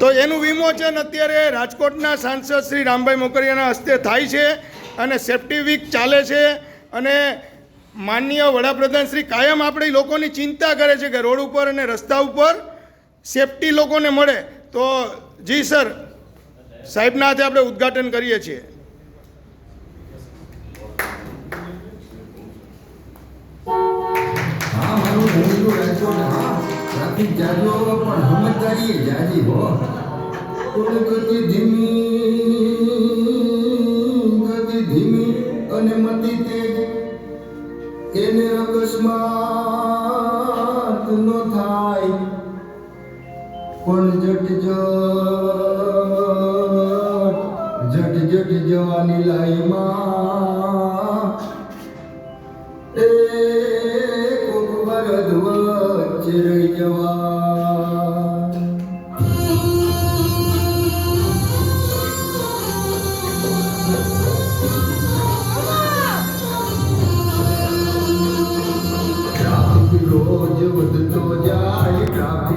તો એનું વિમોચન અત્યારે રાજકોટના સાંસદ શ્રી રામભાઈ મોકરિયાના હસ્તે થાય છે અને સેફ્ટી વીક ચાલે છે અને માનનીય વડાપ્રધાન શ્રી કાયમ આપણે લોકોની ચિંતા કરે છે કે રોડ ઉપર અને રસ્તા ઉપર સેફટી લોકોને મળે. તો જી સર, સાહેબના હાથે આપણે ઉદ્ઘાટન કરીએ છીએ. પણ સમજદારી જાજી હો. થોડી ધીમી? ગતિ ધીમી અને મતિ તેજ. એને અકસ્માત નો થાય. પણ જટ જટ જટ જટ જવાની લાઈમાં એ કોક વરદ રહી જવા.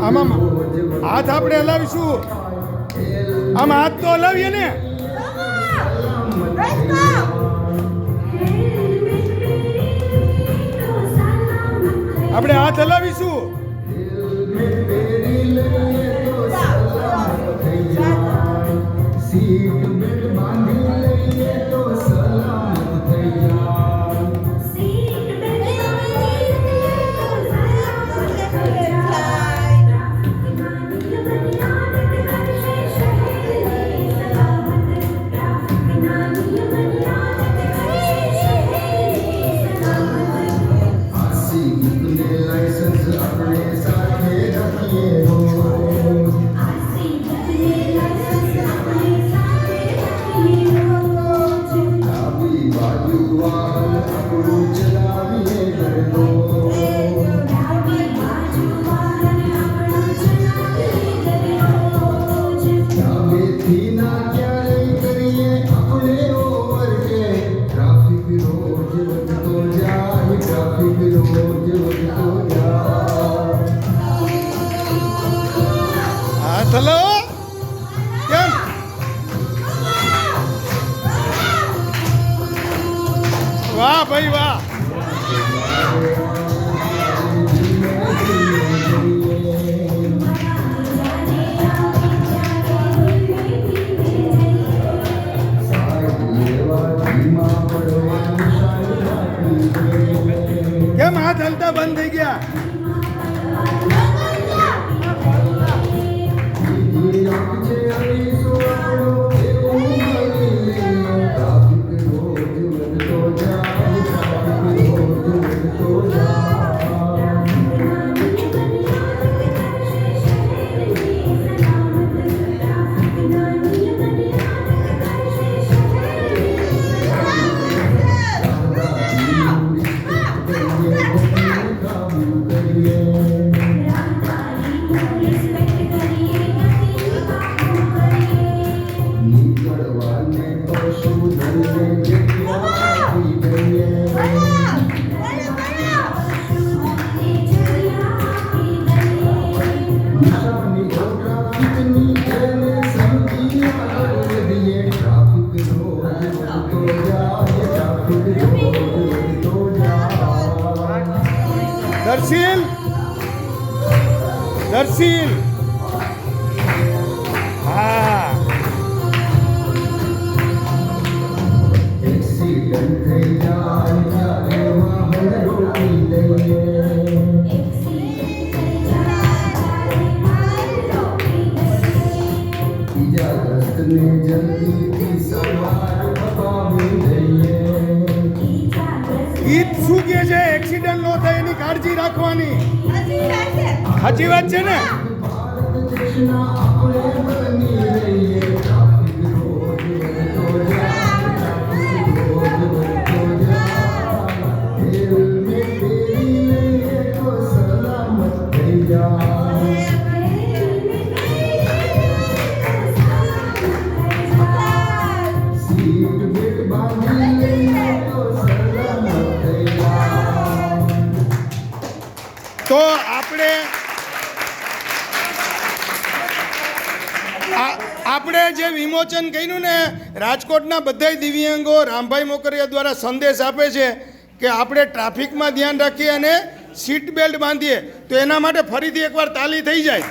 આમાં આમ. હાથ આપણે હલાવીશું. આમ હાથ તો હલાવીએ ને. આપણે હાથ હલાવીશું. હાથ હલાવો. કેમ? વાહ ભાઈ વાહ. કેમ હાથ હલતા બંધ થઈ ગયા? Dersil. Dersil. શું કહે છે એક્સિડન્ટ ન થાય એની કાળજી રાખવાની. સાચી વાત છે ને? ભારત તો આપણે આપણે જે વિમોચન કર્યું ને, રાજકોટના બધા દિવ્યાંગો રામભાઈ મોકરિયા દ્વારા સંદેશ આપે છે કે આપણે ટ્રાફિકમાં ધ્યાન રાખીએ અને સીટ બેલ્ટ બાંધીએ, તો એના માટે ફરીથી એકવાર તાલી થઈ જાય.